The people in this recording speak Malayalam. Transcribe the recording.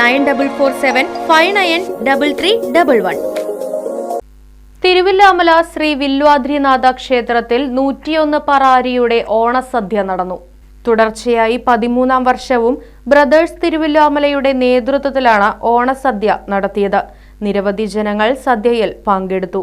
nine double four seven five nine double three double one. Thiruvilwamala Shri Vilwadrinatha ക്ഷേത്രത്തിൽ നൂറ്റിയൊന്ന് പറാരിയുടെ ഓണസദ്യ നടന്നു. തുടർച്ചയായി പതിമൂന്നാം വർഷവും ബ്രദേഴ്സ് തിരുവില്ലാമലയുടെ നേതൃത്വത്തിലാണ് ഓണസദ്യ നടത്തിയത്. നിരവധി ജനങ്ങൾ സദ്യയിൽ പങ്കെടുത്തു.